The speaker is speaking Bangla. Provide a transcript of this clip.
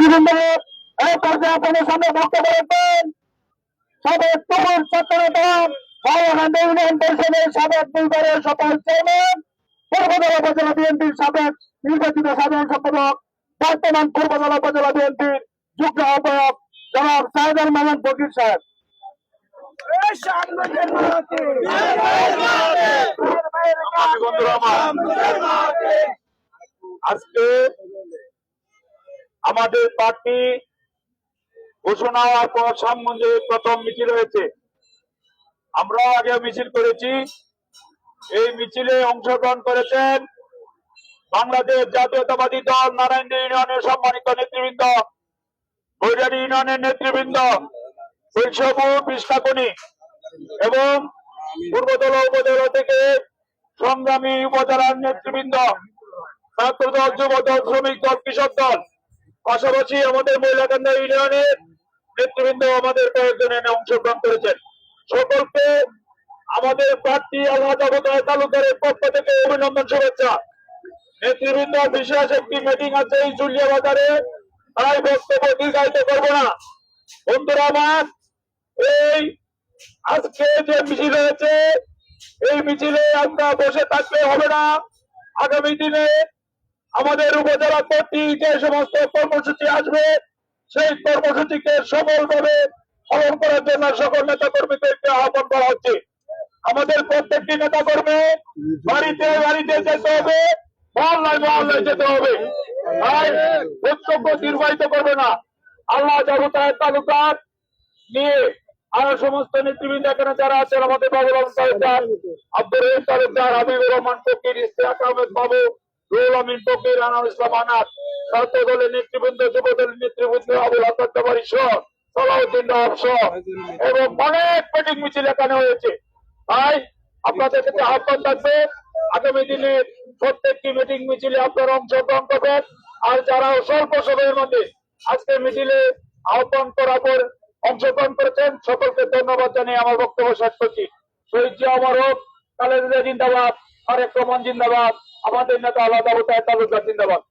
নেতৃবৃন্দ এই পর্যায়ে আপনাদের সামনে বক্তব্য রাখবেন। সাবেক তরুণ ছাত্র নেতা ইউনিয়ন পরিষদের সাবেক দুইবারের সফল চেয়ারম্যান পূর্বদলা উপজেলা বিএনপির সাবেক নির্বাচিত সাধারণ সম্পাদক বর্তমান পূর্বদলা উপজেলা বিএনপির যুগ্ম আহ্বায়ক জনাব সাহেদার মামুন ফকির সাহেব। আজকে আমাদের পার্টি ঘোষণা হওয়ার পর সামঞ্জে প্রথম মিছিল হয়েছে। আমরা আগে মিছিল করেছি। এই মিছিলে অংশগ্রহণ করেছেন বাংলাদেশ জাতীয়তাবাদী দল, নারায়ণ ইউনিয়নের সম্মানিত নেতৃবৃন্দ বৈরারি ইউনিয়নের নেতৃবৃন্দ বিষ্ণাকনি এবং পূর্বদলা উপজেলা থেকে সংগ্রামী উপজেলার নেতৃবৃন্দ ছাত্র দল যুব শ্রমিক দল, কৃষক দল। পাশাপাশি আমাদের মহিলাকান্দা ইউনিয়নের নেতৃবৃন্দ আমাদের কয়েকজন এনে অংশগ্রহণ করেছেন। সকলকে আমাদের প্রার্থী আল্লাহ তালুকারের পক্ষ থেকে অভিনন্দন শুভেচ্ছা। নেতৃবৃন্দ, বিশেষ একটি মিটিং আছে এই জুলিয়া বাজারে। তাই বক্তব্য দীর্ঘায়িত করব না। বন্ধুরা আমার, এই আজকে যে মিছিল হয়েছে, এই মিছিলে আমরা বসে থাকলে হবে না। আগামী দিনে আমাদের উপজেলা কর্তৃক যে সমস্ত কর্মসূচি আসবে। সেই কর্মসূচিকে সফলভাবে পালন করার জন্য সকল নেতা কর্মীদেরকে আহ্বান করা হচ্ছে। আমাদের প্রত্যেকটি নেতা কর্মী বাড়িতে বাড়িতে যেতে হবে, মহল্লায় মহল্লায় যেতে হবে। বক্তব্য দীর্ঘায়িত করবে না। আল্লাহ জগতায় তালুকার নিয়ে আরও সমস্ত নেতৃবৃন্দ এখানে যারা আছেন, আমাদের বাবুল আব্দুর রহিম তালুকদার, হাবিবুর রহমান ফকির ইস্তেহাক আহমেদ বাবু আপনারা অংশগ্রহণ করবেন। আর যারা স্বল্প সময়ের মধ্যে আজকে মিছিলে আহ্বান করার পর অংশগ্রহণ করেছেন, সকলকে ধন্যবাদ জানিয়ে আমার বক্তব্য শেষ করছি। শহীদ জিয়া অমর হোক জিয়া জিন্দাবাদ আরেক জিন্দাবাদ। আমাদের নেতা আল্লাহ তালুকার জিন্দাবাদ।